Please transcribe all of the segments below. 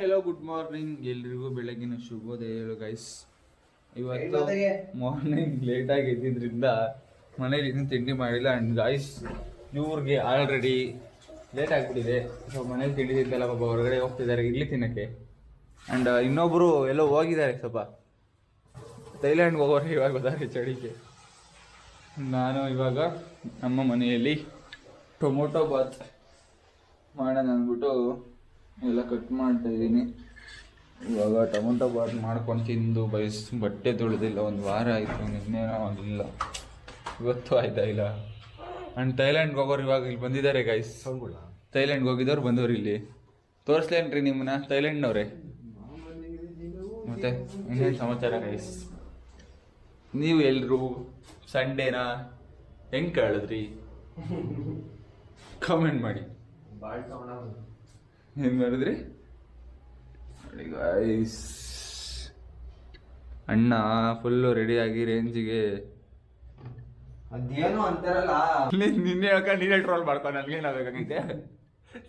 Hello good morning ಎಲ್ರಿಗೂ ಬೆಳಗಿನ ಶುಭೋದಯಗಳು guys ಇವತ್ತು ಮಾರ್ನಿಂಗ್ ಲೇಟಾಗಿ ಎದ್ದಿದ್ರಿಂದ ಮನೇಲಿ ಇನ್ನೂ ತಿಂಡಿ ಮಾಡಿಲ್ಲ. ಆ್ಯಂಡ್ ಗೈಸ್ ಇವ್ರಿಗೆ ಆಲ್ರೆಡಿ ಲೇಟ್ ಆಗಿಬಿಟ್ಟಿದೆ. ಸೊ ಮನೇಲಿ ತಿಂಡಿ ತಿಂತಲ್ಲ ಪಾಪ ಹೊರಗಡೆ ಹೋಗ್ತಿದ್ದಾರೆ. ಇಡ್ಲಿ ತಿನ್ನಕ್ಕೆ. ಆ್ಯಂಡ್ ಇನ್ನೊಬ್ಬರು ಎಲ್ಲೋ ಹೋಗಿದ್ದಾರೆ ಸ್ವಲ್ಪ. ಥೈಲ್ಯಾಂಡ್ಗೆ ಹೋಗೋರು ಇವಾಗ ಹೋದಾರೆ ಚಳಿಗೆ. ನಾನು ಇವಾಗ ನಮ್ಮ ಮನೆಯಲ್ಲಿ ಟೊಮೊಟೊ ಬಾತ್ ಮಾಡೋಣ ಅಂದ್ಬಿಟ್ಟು ಎಲ್ಲ ಕಟ್ ಮಾಡ್ತಾ ಇದ್ದೀನಿ. ಇವಾಗ ಟೊಮೊಟೊ ಬಾತ್ ಮಾಡ್ಕೊಂಡು ತಿಂದು ಬಯಸ್ ಬಟ್ಟೆ ತೊಳೆದಿಲ್ಲ. ಒಂದು ವಾರ ಆಯಿತು ನಿನ್ನೆ ಆಗಿಲ್ಲ. ಇವತ್ತು ಆಯ್ತಾ ಇಲ್ಲ? ಆ್ಯಂಡ್ ಥೈಲ್ಯಾಂಡ್ಗೆ ಹೋಗೋರು ಇವಾಗ ಇಲ್ಲಿ ಬಂದಿದ್ದಾರೆ ಗೈಸ್ ಥೈಲ್ಯಾಂಡ್ಗೆ ಹೋಗಿದ್ದವ್ರು ಬಂದವ್ರು ಇಲ್ಲಿ. ತೋರಿಸ್ಲೇನ್ರಿ ನಿಮ್ಮನ್ನ? ಥೈಲ್ಯಾಂಡ್ನವ್ರೆ ಮತ್ತೆ ಇನ್ನೇನು ಸಮಾಚಾರ ಗೈಸ್ ನೀವು ಎಲ್ಲರೂ ಸಂಡೇನಾ ಹೆಂಗೆ ಕಳೆದ್ರಿ? ಕಮೆಂಟ್ ಮಾಡಿ. ಏನ್ ಮಾಡಿದ್ರಿ? ಗಾಯ್ಸ್. ಅಣ್ಣ ಫುಲ್ಲು ರೆಡಿಯಾಗಿ ರೇಂಜಿಗೆ ಅದೇನು ಅಂತಾರಲ್ಲ. ನಿನ್ನೆ ಹೇಳಕ ನೀನೆ ಟ್ರೋಲ್ ಮಾಡ್ಕೊ ನನಗೇನಾಗಬೇಕಾಗಿದೆ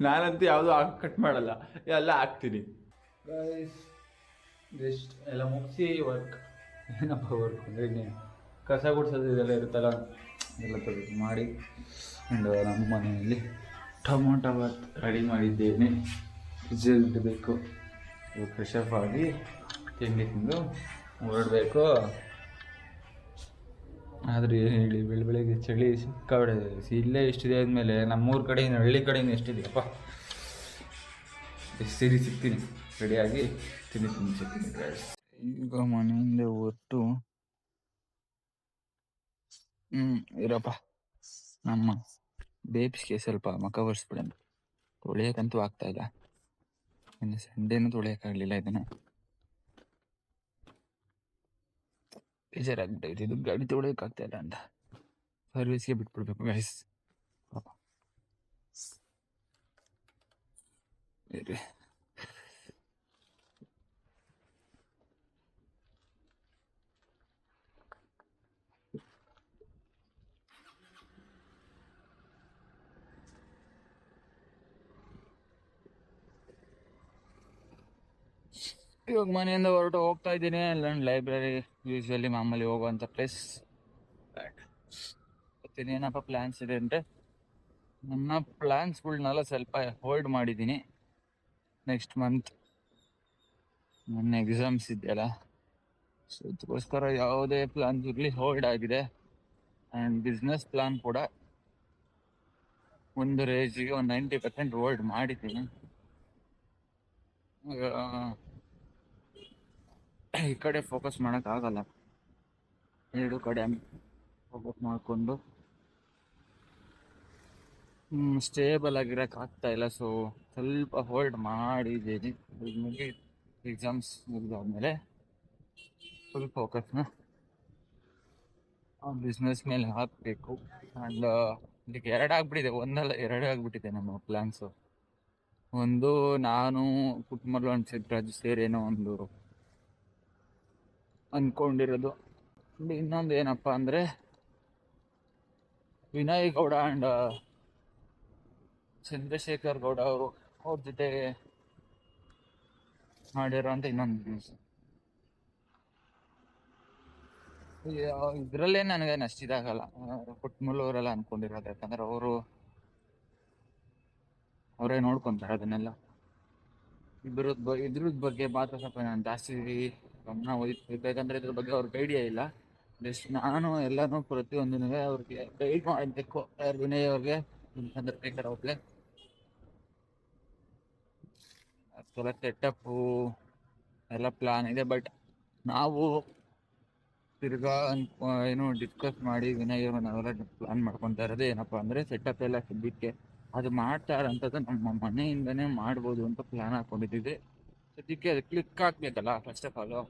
ನಾನಂತೂ ಯಾವುದು ಕಟ್ ಮಾಡಲ್ಲ. ಎಲ್ಲ ಹಾಕ್ತೀನಿ. ಜಸ್ಟ್ ಎಲ್ಲ ಮುಗಿಸಿ ವರ್ಕ್ ಏನಪ್ಪ ವರ್ಕ್ ಅಂದರೆ ಇನ್ನೇನು? ಕಸ ಗುಡ್ಸೋದು ಇದೆಲ್ಲ ಇರುತ್ತಲ್ಲ? ಎಲ್ಲ ತೆಗೆದು ಮಾಡಿ. ಆ್ಯಂಡ್ ನಮ್ಮ ಮನೆಯಲ್ಲಿ ಟೊಮೊಟೊ ಬಾತ್ ರೆಡಿ ಮಾಡಿದ್ದೇನೆ. ಫ್ರಿಜ್ಜಲ್ಲಿ ಇಡಬೇಕು. ಫ್ರೆಶ್ ಅಪ್ ಆಗಿ ತಿಂಡಿ ತಿಂದು ಹೊರಡಬೇಕು. ಆದರೆ ಏನು ಹೇಳಿ ಬೆಳ ಬೆಳಗ್ಗೆ ಚಳಿ ಸಿಕ್ಕಾಬಿಡ ಇಲ್ಲೇ ಇಷ್ಟಿದೆ ಆದಮೇಲೆ ನಮ್ಮೂರ ಕಡೆಯಿಂದ ಹಳ್ಳಿ ಕಡೆಯಿಂದ ಎಷ್ಟಿದೆಯಪ್ಪ? ಎಷ್ಟು ಸರಿ ಸಿಗ್ತೀನಿ. ರೆಡಿಯಾಗಿ ತಿಂಡಿ ತಿಂದು ಸಿಗ್ತೀನಿ. ಈಗ ಮನೆಯಿಂದ ಹೊತ್ತು ಹ್ಞೂ ಇರಪ್ಪ. ನಮ್ಮ ಬೇಬ್ಸ್ಗೆ ಸ್ವಲ್ಪ ಮಕ ಒರೆಸ್ಬಿಡೋಣ ತೊಳೆಯೋಕ್ಕಂತೂ ಆಗ್ತಾ ಇಲ್ಲ. ಇನ್ನು ಸಂಡೇನೂ ತೊಳೆಯೋಕ್ಕಾಗಲಿಲ್ಲ ಇದನ್ನು. ಬೇಜಾರಾಗ್ಬಿಟ್ಟೈತೆ ಇದು ಗಾಡಿ ತೊಳೆಯೋಕ್ಕಾಗ್ತಾ ಇಲ್ಲ ಅಂತ. ಸರ್ವಿಸ್ಗೆ ಬಿಟ್ಬಿಡ್ಬೇಕು ಗೈಸ್ ಪಾಪ. ಇರ್ರಿ. ಇವಾಗ ಮನೆಯಿಂದ ಹೊರಟು ಹೋಗ್ತಾ ಇದ್ದೀನಿ. ಅಲ್ಲೊಂದು ಲೈಬ್ರರಿ ಯೂಶ್ವಲಿ ಮಾಮೂಲಿ ಹೋಗುವಂಥ ಪ್ಲೇಸ್ ಗೊತ್ತೀನಿ ಏನಪ್ಪ ಪ್ಲ್ಯಾನ್ಸ್ ಇದೆ ಅಂದರೆ ನನ್ನ ಪ್ಲ್ಯಾನ್ಸ್ಗಳ್ನೆಲ್ಲ ಸ್ವಲ್ಪ ಹೋಲ್ಡ್ ಮಾಡಿದ್ದೀನಿ. ನೆಕ್ಸ್ಟ್ ಮಂತ್ ನನ್ನ ಎಕ್ಸಾಮ್ಸ್ ಇದೆಯಲ್ಲ. ಸೊ ಅದಕ್ಕೋಸ್ಕರ ಯಾವುದೇ ಪ್ಲ್ಯಾನ್ಸ್ ಇರಲಿ ಹೋಲ್ಡ್ ಆಗಿದೆ. ಆ್ಯಂಡ್ ಬಿಸ್ನೆಸ್ ಪ್ಲ್ಯಾನ್ ಕೂಡ ಒಂದು ರೇಜಿಗೆ ಒಂದು ನೈಂಟಿ ಪರ್ಸೆಂಟ್ ಹೋಲ್ಡ್ ಮಾಡಿದ್ದೀನಿ. ಈ ಕಡೆ ಫೋಕಸ್ ಮಾಡೋಕ್ಕಾಗಲ್ಲ ಎರಡು ಕಡೆ ಫೋಕಸ್ ಮಾಡಿಕೊಂಡು. ಸ್ಟೇಬಲ್ ಆಗಿರೋಕೆ ಆಗ್ತಾ ಇಲ್ಲ ಸೊ ಸ್ವಲ್ಪ ಹೋಲ್ಡ್ ಮಾಡಿದ್ದೀನಿ. ಮುಗಿ ಎಕ್ಸಾಮ್ಸ್ ಮುಗಿದಾದ್ಮೇಲೆ ಫುಲ್ ಫೋಕಸ್ನ ಬಿಸ್ನೆಸ್ ಮೇಲೆ ಹಾಕಬೇಕು. ಆ್ಯಂಡ್ ಇದಕ್ಕೆ ಎರಡು ಆಗ್ಬಿಟ್ಟಿದೆ, ಒಂದಲ್ಲ ಎರಡು ಆಗ್ಬಿಟ್ಟಿದೆ ನಮ್ಮ ಪ್ಲ್ಯಾನ್ಸು ಒಂದು ನಾನು ಕುಟುಂಬ ಸಿದ್ರಾಜ್ ಸೇರಿ ಏನೋ ಒಂದು ಅಂದ್ಕೊಂಡಿರೋದು ಇನ್ನೊಂದು ಏನಪ್ಪ ಅಂದರೆ, ವಿನಯ್ ಗೌಡ ಆ್ಯಂಡ್ ಚಂದ್ರಶೇಖರ್ ಗೌಡ ಅವರು, ಅವ್ರ ಜೊತೆ ಮಾಡಿರೋ ಅಂತ ಇನ್ನೊಂದು ನ್ಯೂಸ್ ಇದರಲ್ಲೇ ನನಗೇನು ನಷ್ಟಿದಾಗಲ್ಲ ಇದಾಗಲ್ಲ ಕುಟ್ಮುಲ್ಲವರೆಲ್ಲ ಅನ್ಕೊಂಡಿರೋದು, ಯಾಕಂದ್ರೆ ಅವರು, ಅವರೇ ನೋಡ್ಕೊಂತಾರೆ ಅದನ್ನೆಲ್ಲ. ಇಬ್ಬರದ್ ಬ, ಇದ್ರದ್ ಬಗ್ಗೆ ಮಾತ್ರ ಸ್ವಲ್ಪ ನಾನು ಜಾಸ್ತಿ ಗಮನ ವಹಿಸ್ಬೇಕಂದ್ರೆ ಇದ್ರ ಬಗ್ಗೆ ಅವ್ರಿಗೆ ಐಡಿಯಾ ಇಲ್ಲ. ಜಸ್ಟ್ ನಾನು ಎಲ್ಲಾನು ಪ್ರತಿಯೊಂದಿನ ಅವ್ರಿಗೆ ಗೈಡ್ ಮಾಡಬೇಕು. ವಿನಯ್ ಅವ್ರಿಗೆ, ಚಂದ್ರಶೇಖರ್ ಅವ್ರಿಗೆ. ಅದಕ್ಕೆಲ್ಲ ಸೆಟಪ್ಪು ಎಲ್ಲ ಪ್ಲಾನ್ ಇದೆ ಬಟ್ ನಾವು ತಿರ್ಗಾ ಏನು ಡಿಸ್ಕಸ್ ಮಾಡಿ ವಿನಯ್ ನಾವೆಲ್ಲ ಪ್ಲಾನ್ ಮಾಡ್ಕೊತಾ ಇರೋದು ಏನಪ್ಪ ಅಂದರೆ ಸೆಟಪ್ ಎಲ್ಲ ಸಿದ್ದಕ್ಕೆ ಅದು ಮಾಡ್ತಾ ಇರೋಂಥದ್ದು ನಮ್ಮ ಮನೆಯಿಂದನೇ ಮಾಡ್ಬೋದು ಅಂತ ಪ್ಲಾನ್ ಹಾಕೊಂಡಿದ್ದೀವಿ. ಸದ್ಯಕ್ಕೆ ಅದು ಕ್ಲಿಕ್ ಆಗ್ಬೇಕಲ್ಲ ಫಸ್ಟ್ ಆಫ್ ಆಲು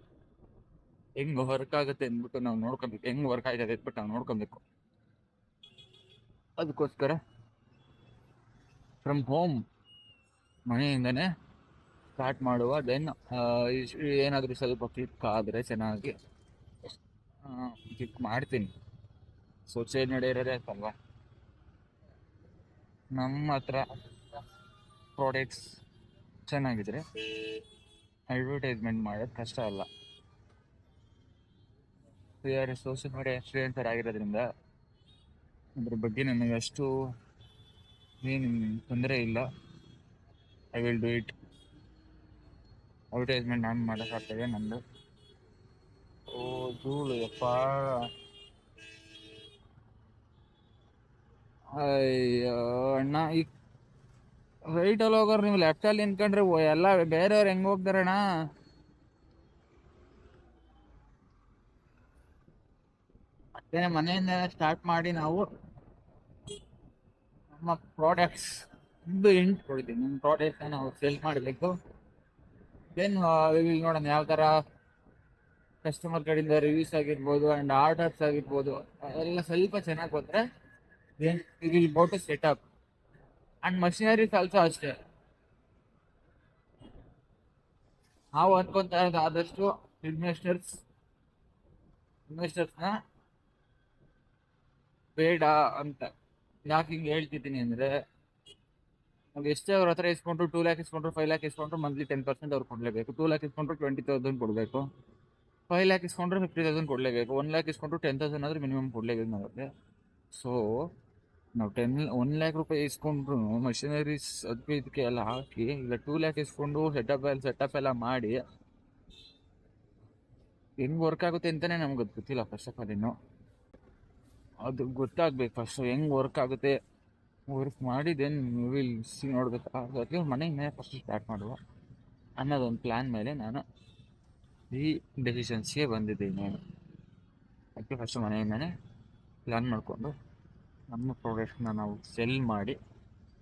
ಹೆಂಗ್ ವರ್ಕ್ ಆಗುತ್ತೆ ಅಂದ್ಬಿಟ್ಟು ನಾವು ನೋಡ್ಕೊಬೇಕು. ಹೆಂಗ್ ವರ್ಕ್ ಆಗಿದೆ ಅಂದ್ಬಿಟ್ಟು ನಾವು ನೋಡ್ಕೊಬೇಕು. ಅದಕ್ಕೋಸ್ಕರ ಫ್ರಮ್ ಹೋಮ್ ಮನೆಯಿಂದನೇ ಸ್ಟಾರ್ಟ್ ಮಾಡುವ ದೆನ್ ಏನಾದರೂ ಸ್ವಲ್ಪ ಕ್ಲಿಕ್ ಆದರೆ ಚೆನ್ನಾಗಿ ಕ್ಲಿಕ್ ಮಾಡ್ತೀನಿ. ಸೊಸೈಟಿ ನಡೆಯಿರೋದೇ ಅಲ್ವಾ ನಮ್ಮ ಹತ್ರ ಪ್ರಾಡಕ್ಟ್ಸ್ ಚೆನ್ನಾಗಿದ್ರೆ ಅಡ್ವರ್ಟೈಸ್ಮೆಂಟ್ ಮಾಡೋದು ಕಷ್ಟ ಅಲ್ಲ. ಯಾರು ಸೋಷಿಯಲ್ ಮೀಡಿಯಾ ಇನ್ಫ್ಲೂಯೆನ್ಸರ್ ಆಗಿರೋದ್ರಿಂದ ಅದ್ರ ಬಗ್ಗೆ ನನಗೆ ಅಷ್ಟು ಏನು ತೊಂದರೆ ಇಲ್ಲ. I will do it advertisement ನಾನು ಮಾಡೋಕ್ಕಾಗ್ತದೆ ನಂದು. ಓ, ಧೂಳು, ಯಪ್ಪ. ಅಯ್ಯೋ, ಅಣ್ಣ, ಈ ರೈಟಲ್ಲಿ ಹೋಗೋರು ನೀವು ಲೆಫ್ಟಲ್ಲಿ ನಿಂತ್ಕೊಂಡ್ರೆ ಎಲ್ಲ ಬೇರೆಯವ್ರು ಹೆಂಗೆ ಹೋಗ್ತಾರಣ್ಣ? ಮತ್ತೆ ಮನೆಯಿಂದ ಸ್ಟಾರ್ಟ್ ಮಾಡಿ ನಾವು ನಮ್ಮ ಪ್ರಾಡಕ್ಟ್ಸ್ ಒಂದು ಎಂಟು ಕೊಡ್ತೀವಿ ನಮ್ಮ ಪ್ರಾಡಕ್ಟ್ನ ನಾವು ಸೇಲ್ ಮಾಡಬೇಕು. ದೆನ್ ನೋಡೋಣ ಯಾವ ಥರ ಕಸ್ಟಮರ್ ಕಡೆಯಿಂದ ರಿವ್ಯೂಸ್ ಆಗಿರ್ಬೋದು ಆ್ಯಂಡ್ ಆರ್ಡರ್ಸ್ ಆಗಿರ್ಬೋದು. ಅದೆಲ್ಲ ಸ್ವಲ್ಪ ಚೆನ್ನಾಗಿ ಬಂದರೆ then will go to setup and machineries also ಅಷ್ಟೇ. ನಾವು ಅನ್ಕೊತಾ ಇರೋದು ಆದಷ್ಟು ಇನ್ವೆಸ್ಟರ್ಸ್ ಇನ್ವೆಸ್ಟರ್ಸ್ನ ಬೇಡ ಅಂತ. ಯಾಕೆ ಹಿಂಗೆ ಹೇಳ್ತಿದ್ದೀನಿ ಅಂದರೆ ನಾವು ಎಷ್ಟೇ ಅವ್ರ ಹತ್ರ ಇಸ್ಕೊಂಡ್ರು ಟೂ ಲ್ಯಾಕ್ ಇಸ್ಕೊಂಡ್ರು ಫೈವ್ ಲ್ಯಾಕ್ ಇಸ್ಕೊಂಡ್ರು ಮಂತ್ಲಿ ಟೆನ್ ಪರ್ಸೆಂಟ್ ಅವ್ರು ಕೊಡಲೇಬೇಕು. ಟೂ ಲ್ಯಾಕ್ ಇಸ್ಕೊಂಡ್ರು ಟ್ವೆಂಟಿ ತೌಸಂಡ್ ಕೊಡಬೇಕು. ಫೈವ್ ಲ್ಯಾಕ್ ಇಸ್ಕೊಂಡ್ರೆ ಫಿಫ್ಟಿ ತೌಸಂಡ್ ಕೊಡಲೇಬೇಕು. ಒನ್ ಲ್ಯಾಕ್ ಇಸ್ಕೊಂಡ್ರು ಟೆನ್ ತೌಸಂಡ್ ಆದ್ರೆ ಮಿನಿಮಮ್ ಕೊಡಲೇಬೇಕು ನಮಗೆ. ಸೊ ನಾವು ಟೆನ್ ಒನ್ ಲ್ಯಾಕ್ ರೂಪಾಯಿ ಇಸ್ಕೊಂಡ್ರು ಮಷಿನರೀಸ್ ಅದಕ್ಕೆ ಇದಕ್ಕೆ ಎಲ್ಲ ಹಾಕಿ ಈಗ ಟೂ ಲ್ಯಾಕ್ ಇಸ್ಕೊಂಡು ಸೆಟಪ್ ಎಲ್ಲ ಸೆಟಪ್ ಎಲ್ಲ ಮಾಡಿ, ಹೆಂಗ್ ವರ್ಕ್ ಆಗುತ್ತೆ ಅಂತಾನೆ ನಮ್ಗೆ ಗೊತ್ತಿಲ್ಲ ಫಸ್ಟ್ ಆಫ್ ಆಲ್ ಇನ್ನು. ಅದು ಗೊತ್ತಾಗ್ಬೇಕು ಫಸ್ಟ್ ಹೆಂಗ್ ವರ್ಕ್ ಆಗುತ್ತೆ. ವರ್ಕ್ ಮಾಡಿ ದೆನ್ ವಿಲ್ ಸಿ ನೋಡ್ಬೇಕು? ಮನೆಗೆ ಮನೆಯಿಂದ ಫಸ್ಟ್ ಸ್ಟಾರ್ಟ್ ಮಾಡುವ. ಅನ್ನೋದೊಂದು ಪ್ಲ್ಯಾನ್ ಮೇಲೆ ನಾನು ಈ ಡೆಸಿಷನ್ಸ್ಗೆ ಬಂದಿದ್ದೀನಿ ಅದಕ್ಕೆ ಫಸ್ಟ್ ಮನೆಯಿಂದನೇ ಪ್ಲ್ಯಾನ್ ಮಾಡಿಕೊಂಡು ನಮ್ಮ ಪ್ರಾಡಕ್ಟ್ನ ನಾವು ಸೆಲ್ ಮಾಡಿ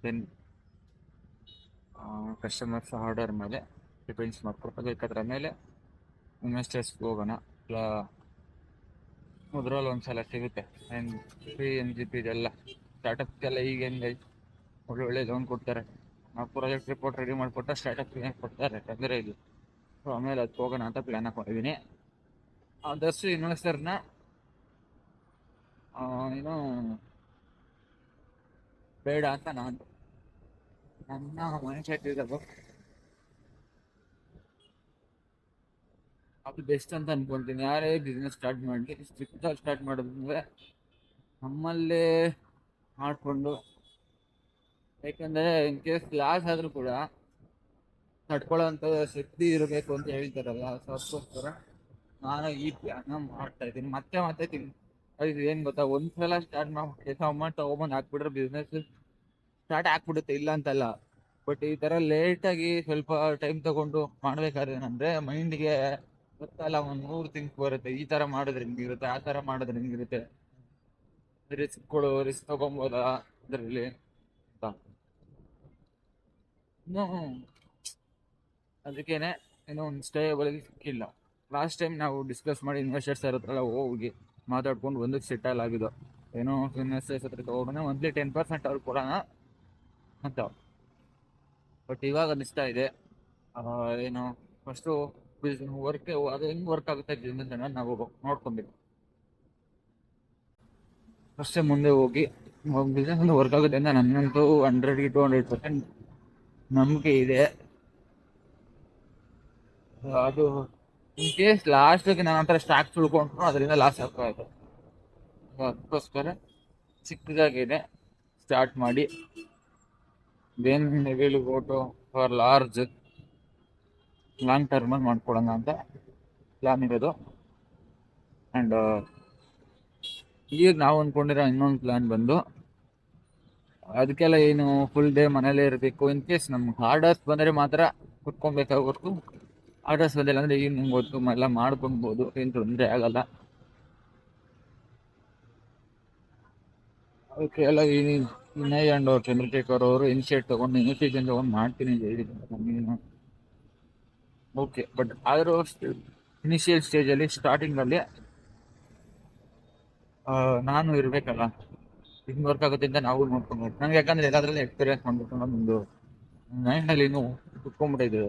ದೆನ್ ಕಸ್ಟಮರ್ಸ್ ಆರ್ಡರ್ ಮೇಲೆ ಡಿಪೆಂಡ್ಸ್ ಮಾಡ್ಕೊಂಡು ಬೇಕಾದ್ರ ಮೇಲೆ ಇನ್ವೆಸ್ಟರ್ಸ್ಗೆ ಹೋಗೋಣ. ಇಲ್ಲ ಮುದ್ರಲ್ಲಿ ಒಂದ್ಸಲ ಸಿಗುತ್ತೆ. And free N G P ಇದೆಲ್ಲ. ಸ್ಟಾರ್ಟಪ್ಗೆಲ್ಲ ಈಗ ಹೆಂಗೆ ಒಳ್ಳೆ ಲೋನ್ ಕೊಡ್ತಾರೆ. ನಾವು ಪ್ರಾಜೆಕ್ಟ್ ರಿಪೋರ್ಟ್ ರೆಡಿ ಮಾಡಿಕೊಟ್ಟ ಸ್ಟಾರ್ಟಪ್ ಕೊಡ್ತಾರೆ. ತೊಂದರೆ ಇಲ್ಲ. ಸೊ ಆಮೇಲೆ ಅದಕ್ಕೆ ಹೋಗೋಣ ಅಂತ ಪ್ಲ್ಯಾನ್ ಹಾಕೊಂಡಿದ್ದೀನಿ ಆದಷ್ಟು ಇನ್ವೆಸ್ಟರ್ನ ಏನು ಬೇಡ ಅಂತ ನಾನು. ನನ್ನ ಮೈಂಡ್ ಸೆಟ್ ಅದು ಬೆಸ್ಟ್ ಅಂತ ಅನ್ಕೊಂತೀನಿ. ಯಾರೇ ಬಿಸ್ನೆಸ್ ಸ್ಟಾರ್ಟ್ ಮಾಡಲಿ ಸ್ಟ್ರಿಕ್ಟಾಗಿ ಸ್ಟಾರ್ಟ್ ಮಾಡೋದಂದ್ರೆ ನಮ್ಮಲ್ಲೇ ಮಾಡಿಕೊಂಡು, ಯಾಕಂದರೆ ಇನ್ ಕೇಸ್ ಲಾಸ್ ಆದರೂ ಕೂಡ ತಡ್ಕೊಳ್ಳೋಂಥ ಶಕ್ತಿ ಇರಬೇಕು ಅಂತ ಹೇಳ್ತಾರಲ್ಲ ಅದಕ್ಕೋಸ್ಕರ ನಾನು ಈ ಪ್ಲ್ಯಾನ ಮಾಡ್ತಾ ಇದ್ದೀನಿ. ಮತ್ತೆ ಮತ್ತೆ ತಿನ್, ಅದು ಏನು ಗೊತ್ತಾ, ಒಂದ್ಸಲ ಸ್ಟಾರ್ಟ್ ಕೆಲಸ ಅಮೌಂಟ್ ತೊಗೊಂಬಂದು ಹಾಕ್ಬಿಟ್ರೆ ಬಿಸ್ನೆಸ್ ಸ್ಟಾರ್ಟ್ ಆಗ್ಬಿಡುತ್ತೆ, ಇಲ್ಲ ಅಂತಲ್ಲ. ಬಟ್ ಈ ಥರ ಲೇಟಾಗಿ ಸ್ವಲ್ಪ ಟೈಮ್ ತಗೊಂಡು ಮಾಡ್ಬೇಕಾದ್ರೆ ಏನಂದರೆ ಮೈಂಡ್ಗೆ ಗೊತ್ತಲ್ಲ ಒಂದು ಮೂರ್ ತಿಂಕ್ ಬರುತ್ತೆ. ಈ ತರ ಮಾಡಿದ್ರೆ ಹಿಂಗಿರುತ್ತೆ ಆ ತರ ಮಾಡಿದ್ರೆ ಹಿಂಗಿರುತ್ತೆ ರಿಸ್ಕ್ ಕೊಡು ರಿಸ್ಕ್ ತಗೊಬೋದಾ ಅದರಲ್ಲಿ? ಅಂತ. ಅದಕ್ಕೇನೆ ಏನೋ ಒಂದು ಸ್ಟೇಬಲ್ ಸಿಕ್ಕಿಲ್ಲ. ಲಾಸ್ಟ್ ಟೈಮ್ ನಾವು ಡಿಸ್ಕಸ್ ಮಾಡಿ ಇನ್ವೆಸ್ಟರ್ಸ್ ಹತ್ರ ಹೋಗಿ ಮಾತಾಡ್ಕೊಂಡು ಒಂದಕ್ಕೆ ಸೆಟಲ್ ಆಗಿದ್ದು. ಏನೋ ಇನ್ವೆಸ್ಟರ್ಸ್ ಹತ್ರ ತಗೊಂಡ್ರೆ ಮಂತ್ಲಿ ಟೆನ್ ಪರ್ಸೆಂಟ್ ಅವ್ರು ಕೊಡೋಣ ಅಂತ. ಬಟ್ ಇವಾಗ ಅನಿಸ್ತಾ ಇದೆ. ಏನು ಫಸ್ಟು ವರ್ಕ್ ಅದು ಹೆಂಗ್ ವರ್ಕ್ ಆಗುತ್ತೆ ಅನ್ನೋದು ನಾವು ನೋಡ್ಕೊಂಡಿದ್ವಿ ಫಸ್ಟೇ ಮುಂದೆ ಹೋಗಿ ಬಿಸ್ನೆಸ್ ಒಂದು ವರ್ಕ್ ಆಗುತ್ತೆ ಅಂತ ಹಂಡ್ರೆಡ್ ಟು ಹಂಡ್ರೆಡ್ ಪರ್ಸೆಂಟ್ ನಂಬಿಕೆ ಇದೆ. ಅದು ಇನ್ ಕೇಸ್ ಲಾಸ್ಟಿಗೆ ನನ್ನ ಹತ್ರ ಸ್ಟಾಕ್ ಸುಳ್ಕೊಂಡ್ರು ಅದರಿಂದ ಲಾಸ್ ಆಗ್ತಾ ಇದೆ. So ಅದಕ್ಕೋಸ್ಕರ ಚಿಕ್ಕದಾಗಿದೆ. ಸ್ಟಾರ್ಟ್ ಮಾಡಿ then will go to for large long ಟರ್ಮಲ್ಲಿ ಮಾಡ್ಕೊಳ್ಳೋಣ ಅಂತ ಪ್ಲ್ಯಾನ್ ಇರೋದು. ಆ್ಯಂಡ್ ಈಗ ನಾವು ಅಂದ್ಕೊಂಡಿರೋ ಇನ್ನೊಂದು ಪ್ಲಾನ್ ಬಂದು ಅದಕ್ಕೆಲ್ಲ ಏನು ಫುಲ್ ಡೇ ಮನೇಲೇ ಇರಬೇಕು. ಇನ್ ಕೇಸ್ ನಮ್ಗೆ ಆರ್ಡರ್ಸ್ ಬಂದರೆ ಮಾತ್ರ ಕುತ್ಕೊಬೇಕಾಗ್ಬೇಕು ಆರ್ಡರ್ಸ್ ಬಂದಿಲ್ಲ ಅಂದರೆ ಈಗ ನಿಮ್ಗೆ ಗೊತ್ತು ಎಲ್ಲ ಮಾಡ್ಕೊಳ್ಬೋದು ಏನು ತೊಂದರೆ ಆಗಲ್ಲ. ಅದಕ್ಕೆ ಎಲ್ಲ ವಿನಯ್ ಆ್ಯಂಡ್ ಚಂದ್ರಶೇಖರ್ ಅವರು ಇನಿಷಿಯೇಟ್ ತೊಗೊಂಡು ಇನಿಷಿಯೇಷನ್ ತೊಗೊಂಡು ಮಾಡ್ತೀನಿ ನಮಗೇನು ಓಕೆ ಬಟ್ ಆದರೂ ಇನಿಷಿಯಲ್ ಸ್ಟೇಜಲ್ಲಿ ಸ್ಟಾರ್ಟಿಂಗಲ್ಲಿ ನಾನು ಇರಬೇಕಲ್ಲ. ಹಿಂಗೆ ವರ್ಕ್ ಆಗುತ್ತೆ ಅಂತ ನಾವು ನೋಡ್ಕೊಂಡು ನಂಗೆ ಯಾಕಂದ್ರೆ ಎಲ್ಲದರಲ್ಲೇ ಎಕ್ಸ್ಪೀರಿಯನ್ಸ್ ಮಾಡ್ಬೇಕು ಅನ್ನೋದೊಂದು ಮೈಂಡಲ್ಲಿ ಇನ್ನೂ ಕುತ್ಕೊಂಡ್ಬಿಟ್ಟಿದೆ.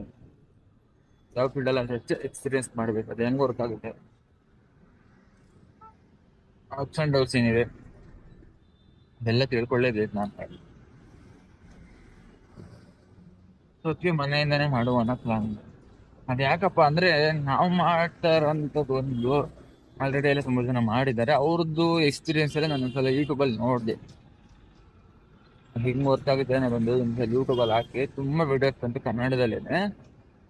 ಯಾವ ಫೀಲ್ಡಲ್ಲಿ ಅಲ್ಲಿ ಹೆಚ್ಚು ಎಕ್ಸ್ಪೀರಿಯನ್ಸ್ ಮಾಡಬೇಕು, ಅದು ಹೆಂಗೆ ವರ್ಕ್ ಆಗುತ್ತೆ. ಅಪ್ಸ್ ಆ್ಯಂಡ್ ಡೌನ್ಸ್ ಏನಿದೆ? ಅದೆಲ್ಲ ತಿಳ್ಕೊಳ್ಳೇಬೇಕು ನಾನು. ಸೊ ಮನೆಯಿಂದನೇ ಮಾಡುವ ಅನ್ನೋ ಪ್ಲಾನ್ ಅದು ಯಾಕಪ್ಪ ಅಂದ್ರೆ ನಾವು ಮಾಡ್ತಾ ಇರೋಂಥದ್ದು ಒಂದು ಆಲ್ರೆಡಿ ಎಲ್ಲ ತುಂಬ ಜನ ಮಾಡಿದ್ದಾರೆ. ಅವ್ರದ್ದು ಎಕ್ಸ್ಪೀರಿಯನ್ಸ್ ಎಲ್ಲ ನಾನು ಒಂದ್ಸಲ ಯೂಟ್ಯೂಬಲ್ಲಿ ನೋಡಿದೆ. ಹಿಂಗೆ ವರ್ಕ್ ಆಗುತ್ತೆ ಬಂದು ಒಂದ್ಸಲ ಯೂಟ್ಯೂಬಲ್ಲಿ ಹಾಕಿ, ತುಂಬ ವಿಡಿಯೋಸ್ ಬಂತು ಕನ್ನಡದಲ್ಲೇ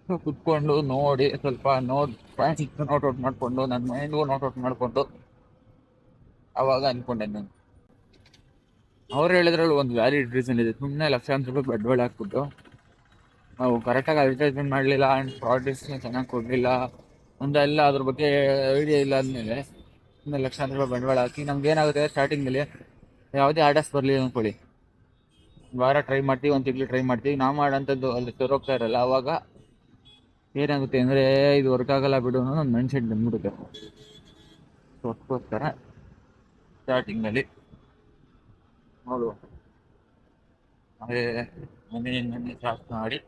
ಸೊ ಕುತ್ಕೊಂಡು ನೋಡಿ, ಸ್ವಲ್ಪ ನೋಟ್ ನೋಟ್ ಔಟ್ ಮಾಡಿಕೊಂಡು, ನನ್ನ ಮೈಂಡ್ಗೂ ನೋಟ್ ಔಟ್ ಮಾಡಿಕೊಂಡು ಅವಾಗ ಅನ್ಕೊಂಡೆ ನಾನು. ಅವ್ರು ಹೇಳಿದ್ರಲ್ಲಿ ಒಂದು ವ್ಯಾಲಿಡ್ ರೀಸನ್ ಇದೆ. ಸುಮ್ಮನೆ ಲಕ್ಷಾಂತರ ರೂಪಾಯಿ ಬಂಡವಾಳ ಹಾಕ್ಬಿಟ್ಟು. ನಾವು ಕರೆಕ್ಟಾಗಿ ಅಡ್ವರ್ಟೈಸ್ಮೆಂಟ್ ಮಾಡಲಿಲ್ಲ ಆ್ಯಂಡ್ ಪ್ರಾಡಕ್ಟ್ಸ್ನ ಚೆನ್ನಾಗಿ ಕೊಡಲಿಲ್ಲ. ಒಂದೆಲ್ಲ ಅದ್ರ ಬಗ್ಗೆ ಐಡಿಯಾ ಇಲ್ಲ ಅಂದಮೇಲೆ ಒಂದು ಲಕ್ಷಾಂತರ ರೂಪಾಯಿ ಬಂಡವಾಳ ಹಾಕಿ ನಮ್ಗೆ ಏನಾಗುತ್ತೆ ಸ್ಟಾರ್ಟಿಂಗಲ್ಲಿ ಯಾವುದೇ ಆರ್ಡರ್ಸ್ ಬರಲಿಲ್ಲ ಅಂದ್ಕೊಳ್ಳಿ ವಾರ ಟ್ರೈ ಮಾಡ್ತೀವಿ, ಒಂದು ತಿಂಗಳು ಟ್ರೈ ಮಾಡ್ತೀವಿ. ನಾವು ಮಾಡೋಂಥದ್ದು ಅಲ್ಲಿ ತೋರೋಗ್ತಾ ಇರಲ್ಲ ಆವಾಗ ಏನಾಗುತ್ತೆ ಅಂದರೆ ಇದು ವರ್ಕ್ ಆಗಲ್ಲ ಬಿಡು ಅನ್ನೋ ಒಂದು ಮೈಂಡ್ ಸೆಟ್ ಬಂದ್ಬಿಡುತ್ತೆ. ಸೊ ಅದಕ್ಕೋಸ್ಕರ ಸ್ಟಾರ್ಟಿಂಗಲ್ಲಿ ನೋಡುವ. ಅದೇ ಮನೆ ಮನೆ ಸ್ಟಾರ್ಟ್ ಮಾಡಿ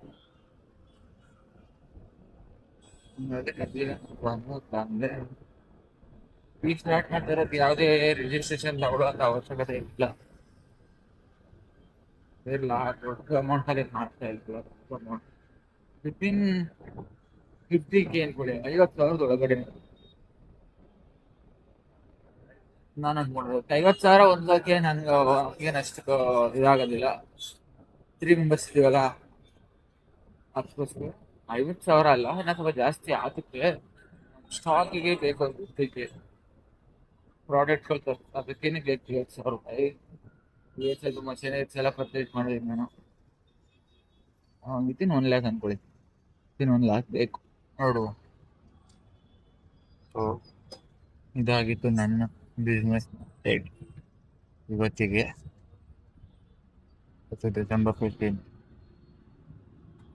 ಸ್ಟಾರ್ಟ್ ಯಾವುದೇ ರಿಜಿಸ್ಟ್ರೇಷನ್ ತಗೊಳ್ಳೋಂಥ ಅವಶ್ಯಕತೆ ಇಲ್ಲ ಇಲ್ಲ ದೊಡ್ಡ ಅಮೌಂಟ್ ಅಲ್ಲಿ ಮಾಡ್ತಾ ಇಲ್ಲ ಅಮೌಂಟ್ ವಿತಿನ್ ಫಿಫ್ಟಿ ಕೆ ಅನ್ಕೊಳ್ಳಿ ಐವತ್ತು ಸಾವಿರದ ಒಳಗಡೆ ನಾನು ಅನ್ಕೊಂಡ್ರೆ ಐವತ್ತು ಸಾವಿರ ಒಂದಕ್ಕೆ ನನ್ಗೆ ಏನಷ್ಟು ಇದಾಗೋದಿಲ್ಲ. Three members ಇದೀವಲ್ಲ? ಅದಕ್ಕೋಸ್ಕರ ಐವತ್ತು ಸಾವಿರ ಅಲ್ಲ ಇನ್ನ ಸ್ವಲ್ಪ ಜಾಸ್ತಿ ಆಗುತ್ತೆ ಸ್ಟಾಕಿಗೆ ಬೇಕು ಅದಕ್ಕೆ ಪ್ರಾಡಕ್ಟ್ಗಳು ತರ್ಸ್ ಅದಕ್ಕೇನೆ ಬೇಕು ಐವತ್ತು ಸಾವಿರ ರೂಪಾಯಿ. ಇವತ್ತು ತುಂಬ ಚೆನ್ನಾಗಿ ಎಲ್ಲ ಪರ್ಚೇಸ್ ಮಾಡಿದ್ದೀನಿ ನಾನು. ವಿತಿನ್ ಒನ್ ಲ್ಯಾಕ್ ಅನ್ಕೊಳ್ಳಿ. ವಿತಿನ್ ಒನ್ ಲ್ಯಾಕ್ ಬೇಕು. ನೋಡು. ಸೊ ಇದಾಗಿತ್ತು ನನ್ನ ಬಿಸ್ನೆಸ್ ಇವತ್ತಿಗೆ ಮತ್ತು ಡಿಸೆಂಬರ್ ಫಿಫ್ಟೀನ್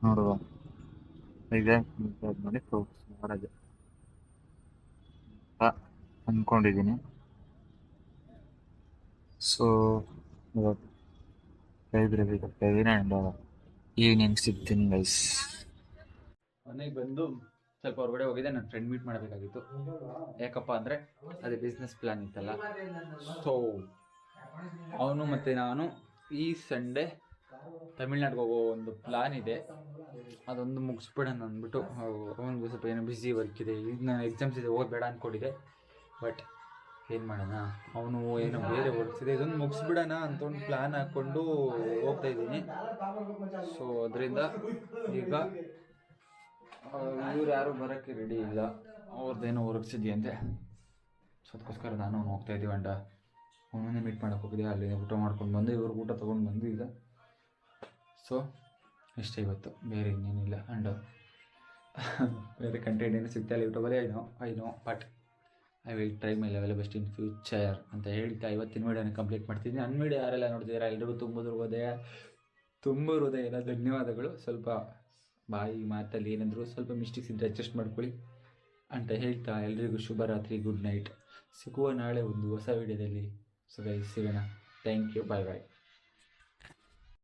ನೋಡುವ. ಎಕ್ಸಾಮ್ ಮಾಡಿ ಫ್ರೂಟ್ಸ್ ಮಾಡೋದು ಅಂತ ಅಂದ್ಕೊಂಡಿದ್ದೀನಿ ಸೊ ಲೈಬ್ರರಿ ಹೋಗ್ತಾ ಇದ್ದೀನಿ ಆ್ಯಂಡ್ ಈವ್ನಿಂಗ್ ಸಿಗ್ತೀನಿ ಗೈಸ್ ಮನೆಗೆ ಬಂದು ಸ್ವಲ್ಪ ಹೊರಗಡೆ ಹೋಗಿದ್ದೆ ನನ್ನ ಫ್ರೆಂಡ್ ಮೀಟ್ ಮಾಡಬೇಕಾಗಿತ್ತು. ಯಾಕಪ್ಪ ಅಂದರೆ ಅದೇ ಬಿಸ್ನೆಸ್ ಪ್ಲಾನ್ ಇತ್ತಲ್ಲ. ಸೊ ಅವನು ಮತ್ತು ನಾನು ಈ ಸಂಡೇ ತಮಿಳ್ನಾಡಿಗೆ ಹೋಗೋ ಒಂದು ಪ್ಲ್ಯಾನ್ ಇದೆ. ಅದೊಂದು ಮುಗಿಸ್ಬಿಡೋಣ ಅಂದ್ಬಿಟ್ಟು ಒಂದು ಸ್ವಲ್ಪ ಏನೋ ಬ್ಯುಸಿ ವರ್ಕ್ ಇದೆ. ಈಗ ನಾನು ಎಕ್ಸಾಮ್ಸ್ ಇದೆ, ಹೋಗಬೇಡ ಬೇಡ ಅಂದ್ಕೊಂಡಿದ್ದೆ ಬಟ್ ಏನು ಮಾಡೋಣ? ಅವನು ಏನೋ ಬೇರೆ ವರ್ಕ್ಸ್ ಇದೆ. ಇದೊಂದು ಮುಗಿಸ್ಬಿಡೋಣ ಅಂತ ಒಂದು ಪ್ಲ್ಯಾನ್ ಹಾಕ್ಕೊಂಡು ಹೋಗ್ತಾ ಇದ್ದೀನಿ. ಸೊ ಅದರಿಂದ ಈಗ ಇವ್ರು ಯಾರು ಬರೋಕ್ಕೆ ರೆಡಿ ಇಲ್ಲ. ಅವ್ರದ್ದೇನೋ ವರ್ಕ್ಸ್ ಇದೆಯಂತೆ. ಸೊ ಅದಕ್ಕೋಸ್ಕರ ನಾನು ಹೋಗ್ತಾ ಅಂಡ ಅವನನ್ನೇ ಮೀಟ್ ಮಾಡೋಕೆ ಹೋಗಿದ್ದೆ ಅಲ್ಲಿ ಊಟ ಮಾಡ್ಕೊಂಡು ಬಂದು, ಇವರು ಊಟ ತೊಗೊಂಡು ಬಂದು ಈಗ. ಸೊ ಇಷ್ಟೇ ಇವತ್ತು, ಬೇರೆ ಇನ್ನೇನಿಲ್ಲ. ಆ್ಯಂಡ್ ಬೇರೆ ಕಂಟೆಂಟ್ ಏನು ಸಿಗ್ತಾ ಇಲ್ಲ ಯೂಟ್ಯೂಬಲ್ಲಿ I know I know but I will try my level best in future ಅಂತ ಹೇಳ್ತಾ ಇವತ್ತಿನ ವೀಡಿಯೋನ ಕಂಪ್ಲೀಟ್ ಮಾಡ್ತಿದ್ದೀನಿ. ನನ್ನ ವೀಡಿಯೋ ಯಾರೆಲ್ಲ ನೋಡ್ತಿದ್ದೀರಾ? ಎಲ್ರಿಗೂ ತುಂಬ ಹೃದಯ, ತುಂಬ ಎಲ್ಲ ಧನ್ಯವಾದಗಳು. ಸ್ವಲ್ಪ ಬಾಯಿ ಮಾತಲ್ಲಿ ಏನಾದರೂ ಸ್ವಲ್ಪ ಮಿಸ್ಟೇಕ್ಸ್ ಇದ್ದರೆ ಅಡ್ಜಸ್ಟ್ ಮಾಡ್ಕೊಳ್ಳಿ ಅಂತ ಹೇಳ್ತಾ ಎಲ್ರಿಗೂ ಶುಭರಾತ್ರಿ ಗುಡ್ ನೈಟ್ ಸಿಗುವ ನಾಳೆ ಒಂದು ಹೊಸ ವೀಡಿಯೋದಲ್ಲಿ so guys see you thank you. Bye bye